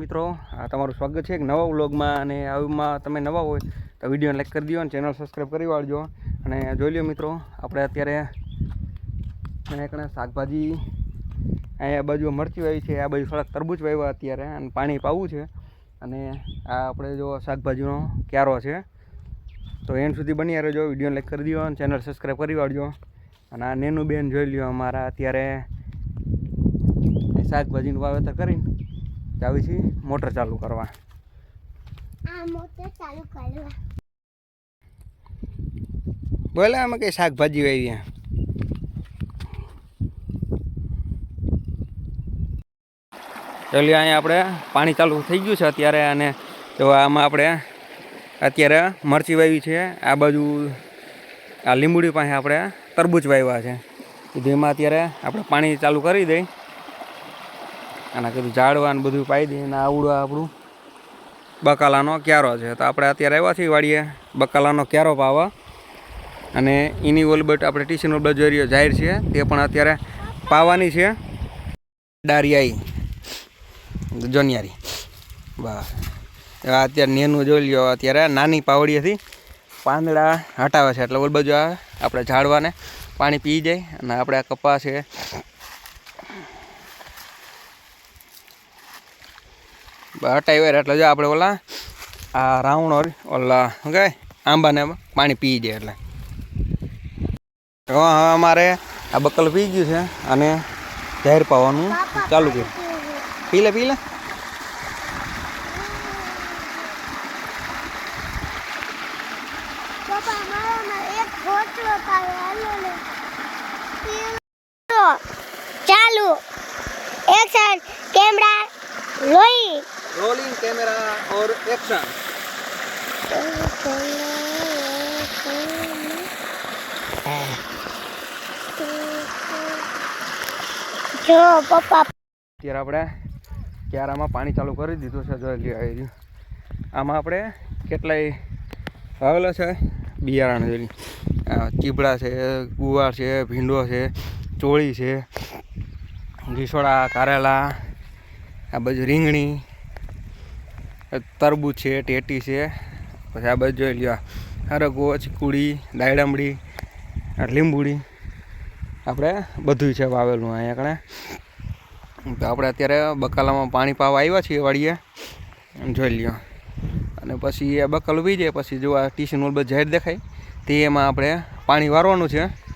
મિત્રો, આ તમારું સ્વાગત છે એક નવા વ્લોગમાં. અને આમાં તમે નવા હોય તો વિડીયોને લાઈક કરી દો અને ચેનલ સબસ્ક્રાઈબ કરી વાળજો. અને જોઈ લ્યો મિત્રો, આપણે અત્યારે અહીંયા શાકભાજી અહીંયા બાજુ મરચી વાવી છે, આ બાજુ થોડાક તરબૂચ વાવ્યા અત્યારે અને પાણી પાવું છે. અને આ આપણે જો શાકભાજીનો ક્યારો છે, તો એન્ડ સુધી બની રહેજો. વિડીયોને લાઈક કરી દો અને ચેનલ સબસ્ક્રાઈબ કરી વાળજો. અને આ નેનું બેન જોઈ લ્યો અમારા અત્યારે શાકભાજીનું વાવેતર કરીને. આવી છે મોટર ચાલુ કરવા. બોલે અમે કઈ શાકભાજી વાવી ચાલી અહીંયા આપણે પાણી ચાલુ થઈ ગયું છે અત્યારે અને તો આમાં આપણે અત્યારે મરચી વાવી છે આ બાજુ આ લીંબુડી પાસે આપણે તરબૂચ વાવ્યા છે. જેમાં અત્યારે આપણે પાણી ચાલુ કરી દઈ. અને કીધું ઝાડવા ને બધું પાઈ દઈએ અને આવડું આપણું. બકાલાનો ક્યારો છે. તો આપણે અત્યારે આવ્યા છીએ વાડીએ. બકાલાનો ક્યારો પાવા. અને એની ઓલબટ આપણે ટીશન ઓલબટ જોઈ રહ્યો જાહેર છે. તે પણ અત્યારે પાવાની છે. ડારિયાઈ. જોનિયારી. બસ અત્યારે નેનું જોઈ લ્યો. અત્યારે નાની પાવડીએથી પાંદડા હટાવે છે. એટલે ઓલ બાજુ આપણે ઝાડવાને પાણી પી જાય. અને આપણે આ કપાસ છે. હટાવ્યા એટલે જો આપણે ઓલા આ રાવણ ઓલા શું કહેવાય આંબાને પાણી પી જાય એટલે. હવે અમારે આ બકલ પી ગયું છે અને જાહેર પાવાનું ચાલુ કર્યું. પી લે પી લે. ચાલુ. એક્શન કેમેરા લોહી. રોલિંગ કેમેરા ઓર એક્શન જો પપ્પા. અત્યારે આપણે ક્યારામાં પાણી ચાલુ કરી દીધું છે જોઈ લ્યો આવી આમાં આપણે કેટલાય વાવેલા છે? બિયારણ લ્યો. ચીબડા છે ગુવાર છે ભીંડો છે ચોળી છે રીસોડા કારેલા આ બાજુ રીંગણી તરબૂચ છે, ટેટી છે, પછી આ બધું જોઈ લ્યો હરગવો ચીકુડી દાયડામડી લીંબુડી. આપણે બધું છે વાવેલું અહીંયા કણે. તો આપણે અત્યારે બકાલામાં પાણી પાવા આવ્યા છીએ વાડીએ. જોઈ લ્યો. અને પછી એ બકલ ઊભી જાય પછી જો આ ટીસીનું બધું ઝેર દેખાય તે એમાં આપણે પાણી વારવાનું છે.